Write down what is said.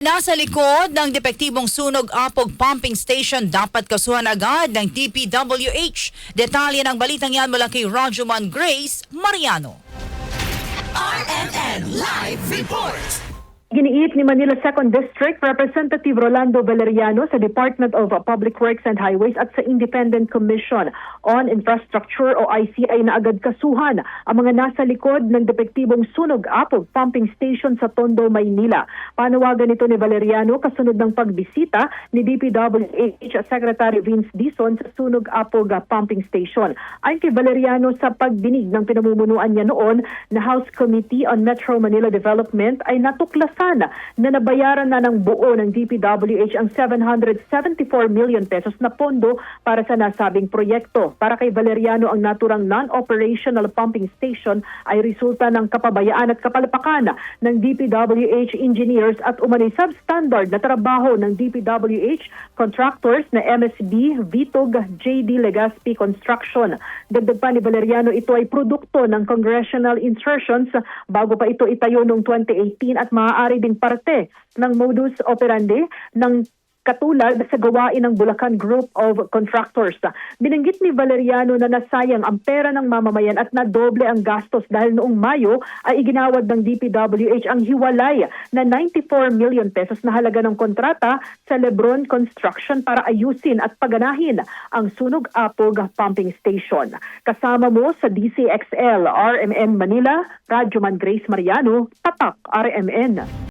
Nasa likod ng depektibong sunog apog pumping station dapat kasuhan agad ng DPWH. Detalye ng balitang yan mula kay Rajuman Grace Mariano. RMN Live Report. Giniit ni Manila 2nd District Representative Rolando Valeriano sa Department of Public Works and Highways at sa Independent Commission on Infrastructure o ICI na agad kasuhan ang mga nasa likod ng depektibong sunog apog pumping station sa Tondo, Maynila. Panawagan ito ni Valeriano kasunod ng pagbisita ni DPWH Secretary Vince Dison sa sunog apog pumping station. Ayon kay Valeriano sa pagdinig ng pinamumunuan niya noon na House Committee on Metro Manila Development ay natuklasan na nabayaran na ng buo ng DPWH ang 774 million pesos na pondo para sa nasabing proyekto. Para kay Valeriano, ang naturang non-operational pumping station ay resulta ng kapabayaan at kapalpakan ng DPWH engineers at umano'y substandard na trabaho ng DPWH contractors na MSB, Vitog, JD Legaspi Construction. Dagdag pa ni Valeriano, ito ay produkto ng congressional insertions bago pa ito itayo noong 2018 at maaari ding parte ng modus operandi ng katulad sa gawain ng Bulacan Group of Contractors. Binanggit ni Valeriano na nasayang ang pera ng mamamayan at nadoble ang gastos dahil noong Mayo ay iginawad ng DPWH ang hiwalay na 94 million pesos na halaga ng kontrata sa Lebron Construction para ayusin at paganahin ang Sunog Apog Pumping Station. Kasama mo sa DCXL RMN Manila, Radyoman Grace Mariano, Tatak RMN.